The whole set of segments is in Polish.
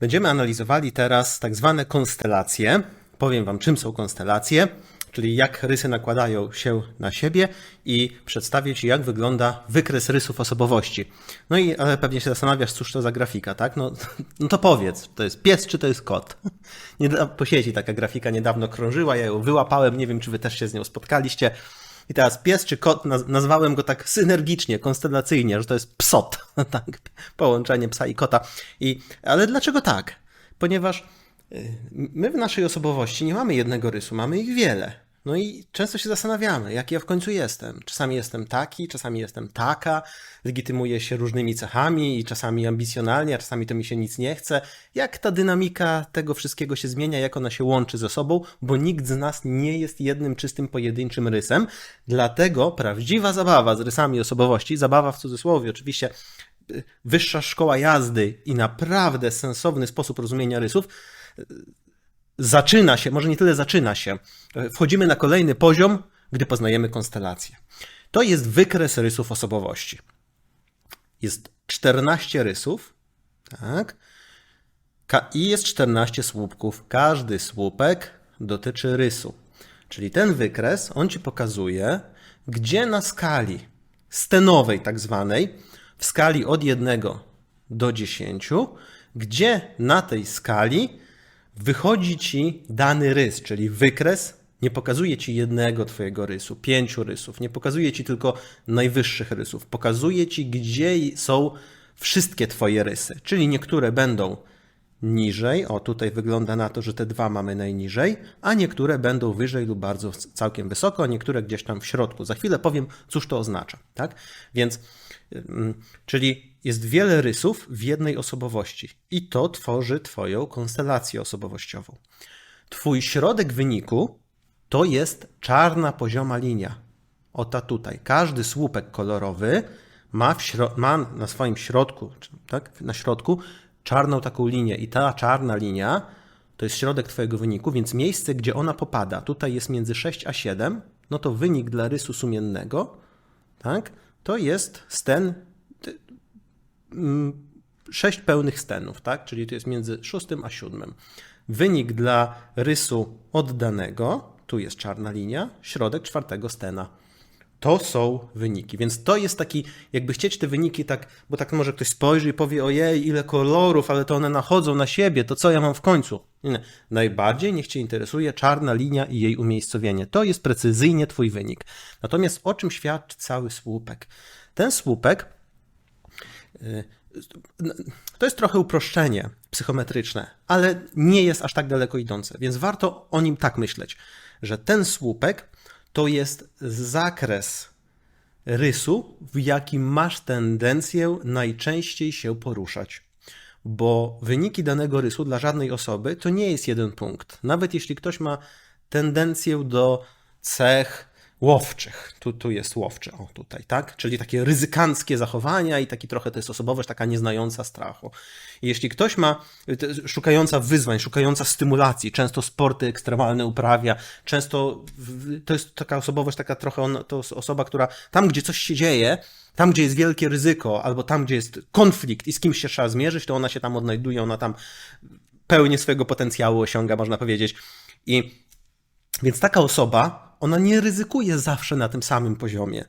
Będziemy analizowali teraz tak zwane konstelacje. Powiem Wam, czym są konstelacje, czyli jak rysy nakładają się na siebie i przedstawię Ci, jak wygląda wykres rysów osobowości. No i ale pewnie się zastanawiasz, cóż to za grafika, tak? No, no to powiedz, to jest pies czy to jest kot? Nie, po sieci taka grafika niedawno krążyła, ja ją wyłapałem, nie wiem, czy Wy też się z nią spotkaliście. I teraz pies czy kot, naz- nazwałem go tak synergicznie, konstelacyjnie, że to jest psot, tak, połączenie psa i kota. I, ale dlaczego tak? Ponieważ y, my w naszej osobowości nie mamy jednego rysu, mamy ich wiele. No i często się zastanawiamy, jaki ja w końcu jestem. Czasami jestem taki, czasami jestem taka, legitymuję się różnymi cechami i czasami ambicjonalnie, a czasami to mi się nic nie chce. Jak ta dynamika tego wszystkiego się zmienia, jak ona się łączy ze sobą, bo nikt z nas nie jest jednym czystym, pojedynczym rysem. Dlatego prawdziwa zabawa z rysami osobowości, zabawa w cudzysłowie oczywiście, y, wyższa szkoła jazdy i naprawdę sensowny sposób rozumienia rysów, zaczyna się, może nie tyle zaczyna się, wchodzimy na kolejny poziom, gdy poznajemy konstelacje. To jest wykres rysów osobowości. Jest 14 rysów, tak? I jest 14 słupków. Każdy słupek dotyczy rysu. Czyli ten wykres, on ci pokazuje, gdzie na skali stenowej, tak zwanej, w skali od 1 do 10, gdzie na tej skali wychodzi ci dany rys, czyli wykres nie pokazuje ci jednego twojego rysu, pięciu rysów, nie pokazuje ci tylko najwyższych rysów, pokazuje ci, gdzie są wszystkie twoje rysy, czyli niektóre będą niżej, o tutaj wygląda na to, że te dwa mamy najniżej, a niektóre będą wyżej lub bardzo całkiem wysoko, a niektóre gdzieś tam w środku. Za chwilę powiem, cóż to oznacza, tak? Więc, ym, czyli jest wiele rysów w jednej osobowości i to tworzy twoją konstelację osobowościową. Twój środek wyniku to jest czarna pozioma linia. O ta tutaj. Każdy słupek kolorowy ma, ma na swoim środku, tak, na środku czarną taką linię i ta czarna linia to jest środek twojego wyniku, więc miejsce, gdzie ona popada, tutaj jest między 6 a 7, no to wynik dla rysu sumiennego, tak, to jest sten, ty- mm, sześć pełnych stenów, tak, czyli to jest między 6 a 7. Wynik dla rysu oddanego, tu jest czarna linia, środek czwartego stena. To są wyniki, więc to jest taki, jakby chcieć te wyniki tak, bo tak może ktoś spojrzy i powie, ojej, ile kolorów, ale to one nachodzą na siebie, to co ja mam w końcu? Nie. Najbardziej niech Cię interesuje czarna linia i jej umiejscowienie. To jest precyzyjnie Twój wynik. Natomiast o czym świadczy cały słupek? Ten słupek to jest trochę uproszczenie psychometryczne, ale nie jest aż tak daleko idące, więc warto o nim tak myśleć, że ten słupek to jest zakres rysu, w jakim masz tendencję najczęściej się poruszać. Bo wyniki danego rysu dla żadnej osoby to nie jest jeden punkt. Nawet jeśli ktoś ma tendencję do cech łowczych, tu, tu jest łowczy, o tutaj, tak? Czyli takie ryzykanckie zachowania i taki trochę to jest osobowość taka nieznająca strachu. I jeśli ktoś ma, szukająca wyzwań, szukająca stymulacji, często sporty ekstremalne uprawia, często to jest taka osobowość, taka trochę on, to osoba, która tam, gdzie coś się dzieje, tam, gdzie jest wielkie ryzyko, albo tam, gdzie jest konflikt i z kimś się trzeba zmierzyć, to ona się tam odnajduje, ona tam pełnię swojego potencjału osiąga, można powiedzieć. I więc taka osoba, ona nie ryzykuje zawsze na tym samym poziomie.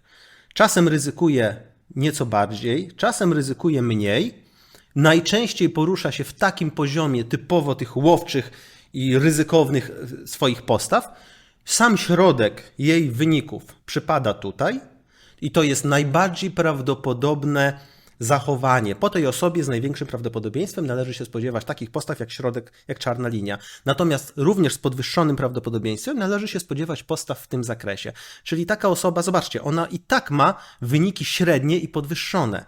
Czasem ryzykuje nieco bardziej, czasem ryzykuje mniej. Najczęściej porusza się w takim poziomie typowo tych łowczych i ryzykownych e, swoich postaw. Sam środek jej wyników przypada tutaj i to jest najbardziej prawdopodobne zachowanie. Po tej osobie z największym prawdopodobieństwem należy się spodziewać takich postaw jak środek, jak czarna linia. Natomiast również z podwyższonym prawdopodobieństwem należy się spodziewać postaw w tym zakresie. Czyli taka osoba, zobaczcie, ona i tak ma wyniki średnie i podwyższone.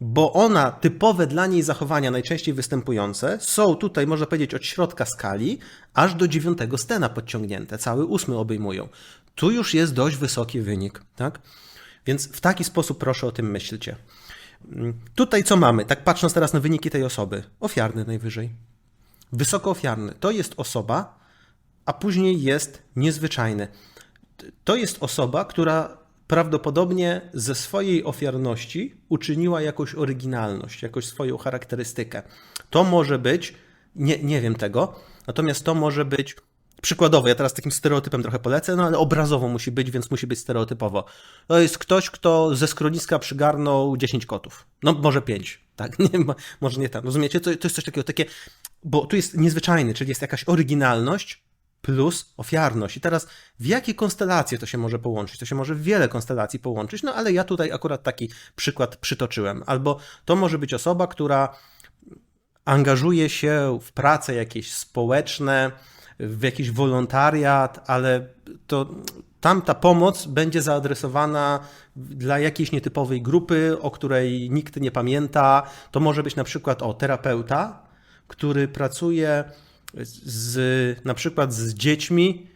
Bo ona, typowe dla niej zachowania, najczęściej występujące, są tutaj, można powiedzieć, od środka skali aż do dziewiątego stena podciągnięte, cały ósmy obejmują. Tu już jest dość wysoki wynik, tak? Więc w taki sposób proszę o tym myślcie. Mm, Tutaj co mamy? Tak patrząc teraz na wyniki tej osoby. Ofiarny najwyżej. Wysoko ofiarny. To jest osoba, a później jest niezwyczajny. To jest osoba, która prawdopodobnie ze swojej ofiarności uczyniła jakąś oryginalność, jakąś swoją charakterystykę. To może być Nie, nie wiem tego. Natomiast to może być przykładowo, ja teraz takim stereotypem trochę polecę, no ale obrazowo musi być, więc musi być stereotypowo. To jest ktoś, kto ze schroniska przygarnął 10 kotów. No może 5, tak? Nie, mo- może nie tak. Rozumiecie? To, to jest coś takiego, takie, bo tu jest niezwyczajny, czyli jest jakaś oryginalność plus ofiarność. I teraz w jakie konstelacje to się może połączyć? To się może w wiele konstelacji połączyć, no ale ja tutaj akurat taki przykład przytoczyłem. Albo to może być osoba, która angażuje się w prace jakieś społeczne, w jakiś wolontariat, ale to tam ta pomoc będzie zaadresowana dla jakiejś nietypowej grupy, o której nikt nie pamięta. To może być na przykład o terapeuta, który pracuje z, na przykład z dziećmi,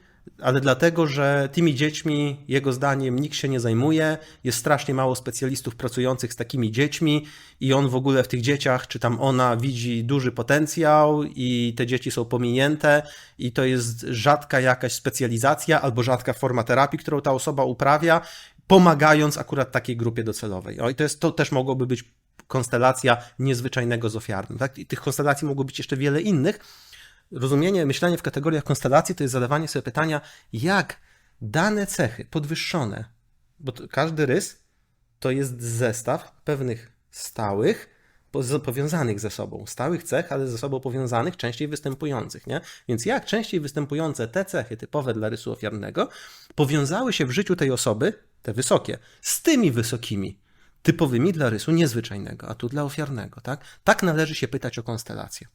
ale dlatego, że tymi dziećmi, jego zdaniem, nikt się nie zajmuje, jest strasznie mało specjalistów pracujących z takimi dziećmi i on w ogóle w tych dzieciach, czy tam ona widzi duży potencjał i te dzieci są pominięte i to jest rzadka jakaś specjalizacja albo rzadka forma terapii, którą ta osoba uprawia, pomagając akurat takiej grupie docelowej. O, I to, jest, to też mogłoby być konstelacja niezwyczajnego z ofiarnym. Tak? I tych konstelacji mogło być jeszcze wiele innych, rozumienie, myślenie w kategoriach konstelacji to jest zadawanie sobie pytania, jak dane cechy podwyższone, bo każdy rys to jest zestaw pewnych stałych, po- powiązanych ze sobą, stałych cech, ale ze sobą powiązanych, częściej występujących, nie? Więc jak częściej występujące te cechy typowe dla rysu ofiarnego powiązały się w życiu tej osoby, te wysokie, z tymi wysokimi, typowymi dla rysu niezwyczajnego, a tu dla ofiarnego, tak? Tak należy się pytać o konstelację.